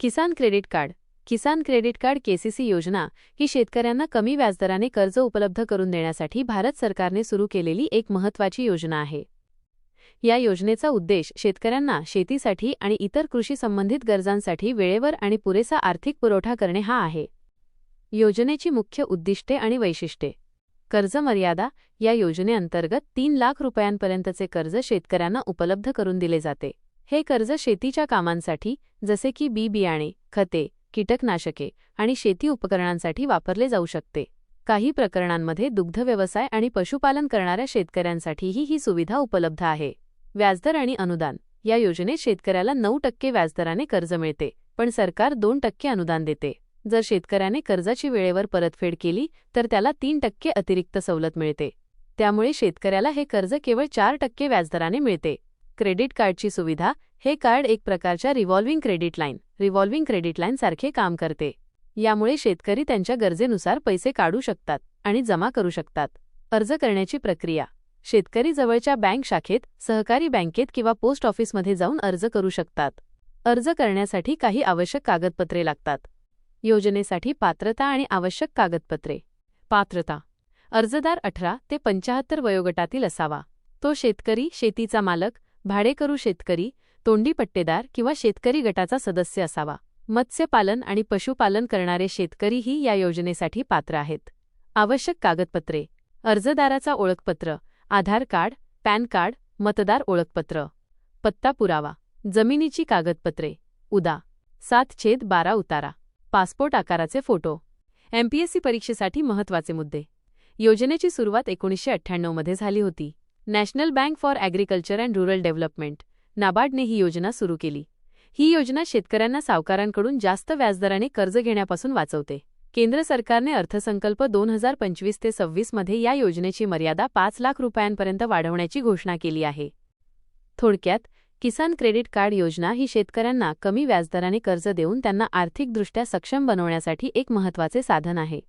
किसान credit card. किसान credit card KCC योजना ही शेतकऱ्यांना कमी व्याजदराने कर्ज उपलब्ध करून देण्यासाठी भारत सरकारने सुरू केलेली एक महत्त्वाची योजना आहे. या योजनेचा उद्देश शेतकऱ्यांना शेतीसाठी आणि इतर कृषी संबंधित गरजांसाठी वेळेवर आणि पुरेसा आर्थिक पुरवठा करणे हा आहे. योजनेची मुख्य उद्दिष्टे आणि वैशिष्ट्ये. कर्ज मर्यादा या योजनेअंतर्गत तीन लाख रुपयांपर्यंतचे कर्ज शेतकऱ्यांना उपलब्ध करून दिले जाते. हे कर्ज शेतीच्या कामांसाठी जसे की बी बियाणे खते कीटकनाशके आणि शेती उपकरणांसाठी वापरले जाऊ शकते. काही प्रकरणांमध्ये दुग्धव्यवसाय आणि पशुपालन करणाऱ्या शेतकऱ्यांसाठीही ही सुविधा उपलब्ध आहे. व्याजदर आणि अनुदान या योजनेत शेतकऱ्याला नऊ टक्के व्याजदराने कर्ज मिळते पण सरकार दोन टक्के अनुदान देते. जर शेतकऱ्याने कर्जाची वेळेवर परतफेड केली तर त्याला तीन टक्के अतिरिक्त सवलत मिळते. त्यामुळे शेतकऱ्याला हे कर्ज केवळ चार टक्के व्याजदराने मिळते. क्रेडिट कार्डची सुविधा हे कार्ड एक प्रकारच्या revolving credit line revolving credit line सारखे काम करते. यामुळे शेतकरी त्यांच्या गरजेनुसार पैसे काढू शकतात आणि जमा करू शकतात. अर्ज करण्याची प्रक्रिया. शेतकरी जवळच्या बँक शाखेत सहकारी बँकेत किंवा पोस्ट ऑफिसमध्ये जाऊन अर्ज करू शकतात. अर्ज करण्यासाठी काही आवश्यक कागदपत्रे लागतात. योजनेसाठी पात्रता आणि आवश्यक कागदपत्रे. पात्रता. अर्जदार अठरा ते पंचाहत्तर वयोगटातील असावा. तो शेतकरी शेतीचा मालक भाडेकरू शेतकरी तोंडी पट्टेदार किंवा शेतकरी गटाचा सदस्य असावा. मत्स्यपालन आणि पशुपालन करणारे शेतकरीही या योजनेसाठी पात्र आहेत. आवश्यक कागदपत्रे अर्जदाराचा ओळखपत्र आधार कार्ड पॅन कार्ड मतदार ओळखपत्र. पत्ता पुरावा जमिनीची कागदपत्रे. उदा. सात छेद बारा उतारा. पासपोर्ट आकाराचे फोटो. एमपीएससी परीक्षेसाठी महत्त्वाचे मुद्दे. योजनेची सुरुवात एकोणीसशे अठ्ठ्याण्णवमध्ये झाली होती. National bank for agriculture and rural development नाबार्डने ही योजना सुरू केली. ही योजना शेतकऱ्यांना सावकारांकडून जास्त व्याजदराने कर्ज घेण्यापासून वाचवते. केंद्र सरकारने अर्थसंकल्प दोन हजार पंचवीस ते सव्वीसमध्ये या योजनेची मर्यादा पाच लाख रुपयांपर्यंत वाढवण्याची घोषणा केली आहे. थोडक्यात किसान क्रेडिट कार्ड योजना ही शेतकऱ्यांना कमी व्याजदराने कर्ज देऊन त्यांना आर्थिकदृष्ट्या सक्षम बनवण्यासाठी एक महत्त्वाचे साधन आहे.